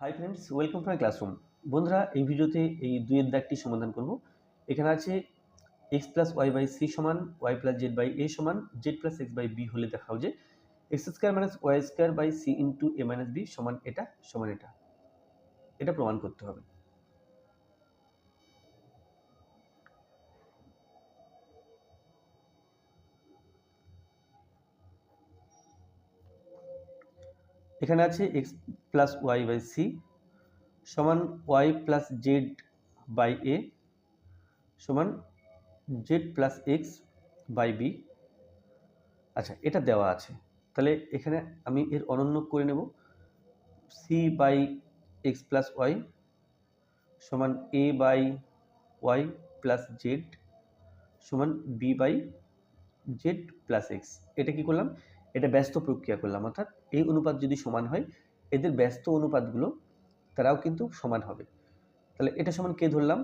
Hi friends welcome to my classroom বন্ধুরা, এই ভিডিওতে এই দুইয়ের দাগটি সমাধান করব। এখানে আছে X plus Y by C সমান Y plus Z by A সমান Z plus X by B হলে দেখাও যে X square minus Y square by C into A minus B সমান এটা সমান এটা। এটা প্রমাণ করতে হবে। এখানে আছে X plus Y by C সমান Y plus Z by A সমান Z plus X by B আচ্ছা এটা দেওয়া আছে। তাহলে এখানে আমি এর অনন্য করে নেব। C by X plus Y সমান A by Y plus Z সমান B by Z plus X এটা কি করলাম? এটা ব্যস্ত প্রক্রিয়া করলাম। অর্থাৎ এই অনুপাত যদি সমান হয়, এদের ব্যস্ত অনুপাতগুলো তারাও কিন্তু সমান হবে। তাহলে এটা সমান কে ধরলাম?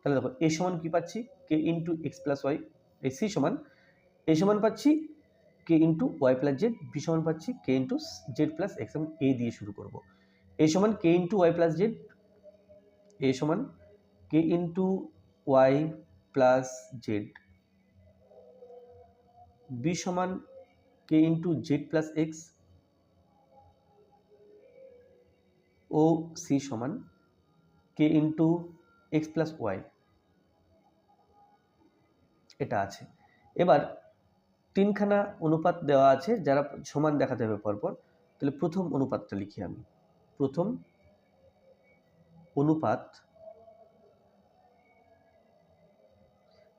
তাহলে দেখো, এ সমান কি পাচ্ছি? K into X plus Y এই সি সমান। এ সমান পাচ্ছি K into Y plus Z B সমান পাচ্ছি K into Z plus X আমি এ দিয়ে শুরু করব। এ সমান K into Y plus Z A সমান K into Y plus Z B সমান K into Z plus X ও সি সমান K into X plus Y এটা আছে। এবার তিনখানা অনুপাত দেওয়া আছে, যারা সমান দেখাতে হবে পরপর, তাহলে প্রথম অনুপাতটা লিখি আমি। প্রথম অনুপাত,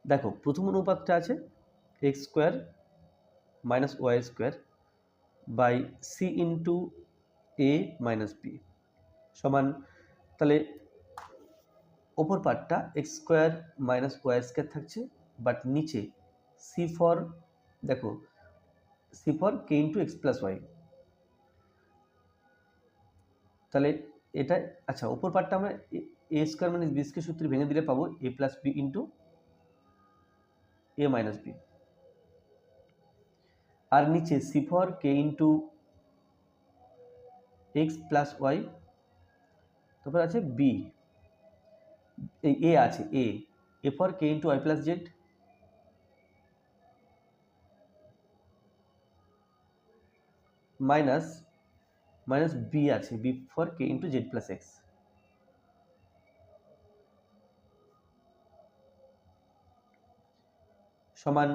দেখো, প্রথম অনুপাতটা আছে X square minus Y square by C into A minus B সমান, তাহলে ওপর পার্টটা X square minus Y square থাকছে বাট নিচে সি ফর দেখো C for K into X plus Y তাহলে এটা আচ্ছা ওপর পার্টটা আমরা A square minus B square সূত্রে ভেঙে দিলে পাবো A plus B into A minus B আর নিচে C for K into X plus Y তারপর আছে বি এ আছে A A for K into Y plus Z minus minus B আছে B for K into Z plus X সমান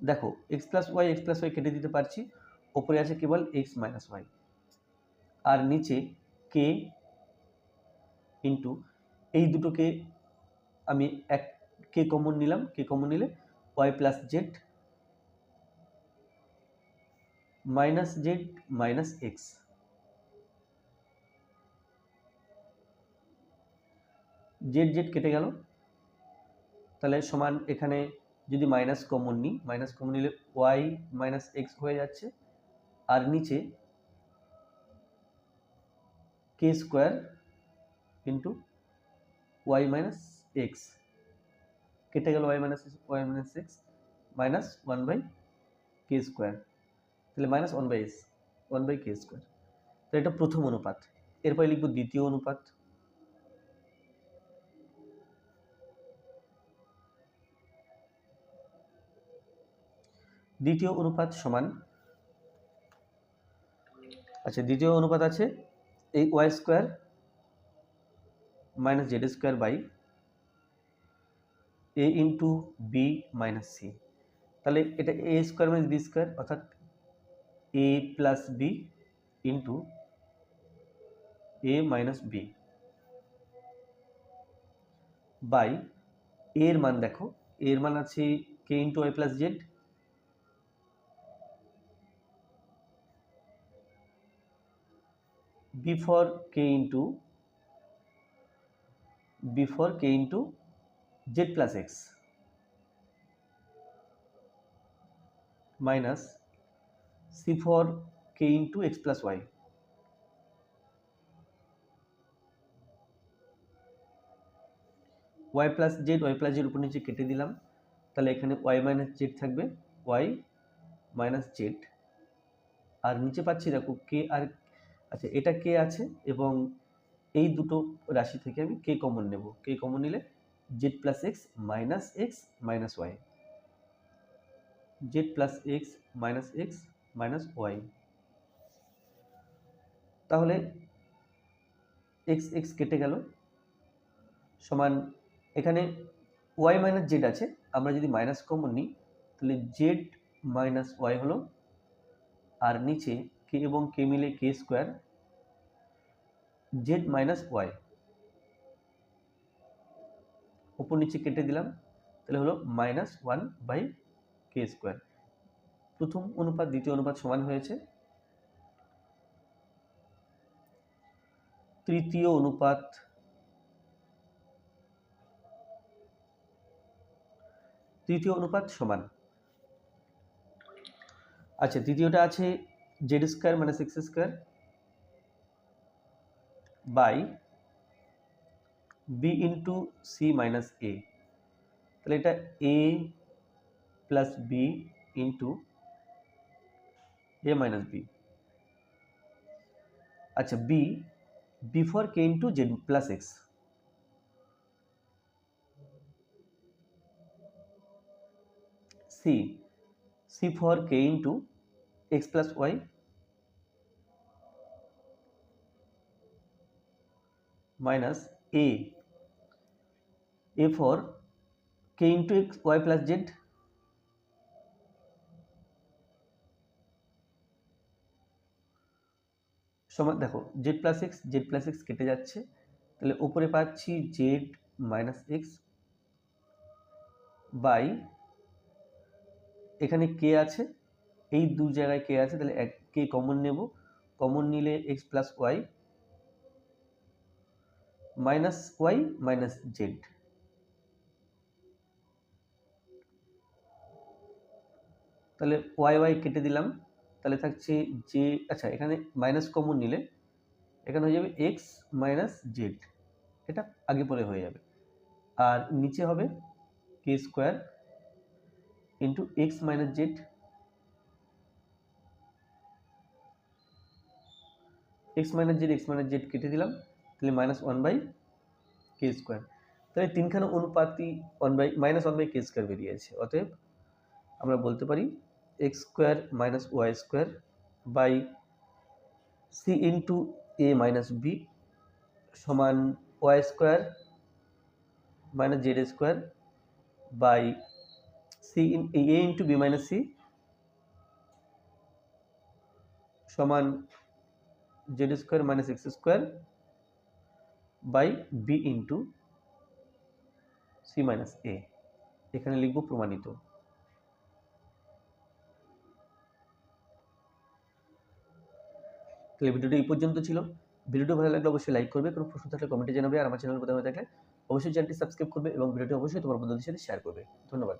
দেখো X plus Y X plus Y কেটে দিতে পারছি, ওপরে আছে কেবল এক্স মাইনাস ওয়াই আর নিচে কে ইন্টু এই দুটোকে আমি এক কে কমন নিলাম কে কমন নিলে Y plus Z minus Z minus X Z Z কেটে গেল। তাহলে সমান এখানে যদি মাইনাস কমন নিই মাইনাস কমন নিলে ওয়াই মাইনাস এক্স হয়ে যাচ্ছে, আর নিচে K square into Y minus X কেটে গেল Y minus Y minus X minus one by K square তাহলে minus one by S one by K square তো এটা প্রথম অনুপাত, এরপরে লিখব দ্বিতীয় অনুপাত দ্বিতীয় অনুপাত সমান আচ্ছা দ্বিতীয় অনুপাত আছে এই Y square minus Z square by A into B minus C তাহলে এটা A square minus B square অর্থাৎ A plus B into A minus B by এর মান দেখো এর মান আছে K into Y plus Z k into b for k into z plus x minus c for k into x plus y. y plus Z Y plus Z উপর নিচে কেটে দিলাম, তাহলে এখানে ওয়াই মাইনাস জেড থাকবে Y minus Z আর নিচে পাচ্ছি, দেখো কে আর আচ্ছা এটা কে আছে? এবং এই দুটো রাশি থেকে আমি কে কমন নেব? কে কমন নিলে? Z plus X minus X minus Y Z plus X minus X minus Y তাহলে এক্স এক্স কেটে গেল। সমান এখানে ওয়াই মাইনাস জেড আছে। আমরা যদি মাইনাস কমন নিই, তাহলে জেড মাইনাস ওয়াই হলো। আর নিচে কে এবং কে মিলে K square Z minus Y ওপর নিচে কেটে দিলাম, তাহলে হলো minus one by K square প্রথম অনুপাত, দ্বিতীয় অনুপাত সমান হয়েছে। তৃতীয় অনুপাত তৃতীয় অনুপাত সমান। আচ্ছা তৃতীয়টা আছে জেড স্কোয়ার মানে six square by B into C minus A তাহলে এটা A plus B into A minus B আচ্ছা B B for K into Z plus X C C for K into X plus Y minus a. A for k into x, y plus z. সমান, দেখো Z plus X Z plus X কেটে যাচ্ছে। তাহলে উপরে পাচ্ছি Z minus x by এখানে কে আছে। এই দু জায়গায় কে আছে, তাহলে এক, কে কমন নেব? কমন নিলে X plus Y minus Y minus Z তাহলে ওয়াই ওয়াই কেটে দিলাম। তাহলে থাকছে জে আচ্ছা এখানে মাইনাস কমন নিলে এখানে হয়ে যাবে এক্স মাইনাস জেড এটা আগে পরে হয়ে যাবে। আর নিচে হবে K square into X minus Z X minus Z X minus Z কেটে দিলাম, তাহলে minus one by K square তাহলে তিনখানা অনুপাতই one by minus one by K square বেরিয়েছে। অতএব আমরা বলতে পারি X square minus Y square by C into A minus B সমান Y square minus Z square by C in A into B minus C সমান Z square minus X square by B into C minus A এখানে লিখব প্রমাণিত। তাহলে ভিডিওটি এই পর্যন্ত ছিল। ভিডিওটি ভালো লাগলে অবশ্যই লাইক করবে। কোনো প্রশ্ন থাকলে কমেন্টে জানাবে। আর আমার চ্যানেল প্রথমে থাকলে অবশ্যই চ্যানেলটি সাবস্ক্রাইব করবে এবং ভিডিওটি অবশ্যই তোমার বন্ধুদের সাথে শেয়ার করবে। ধন্যবাদ।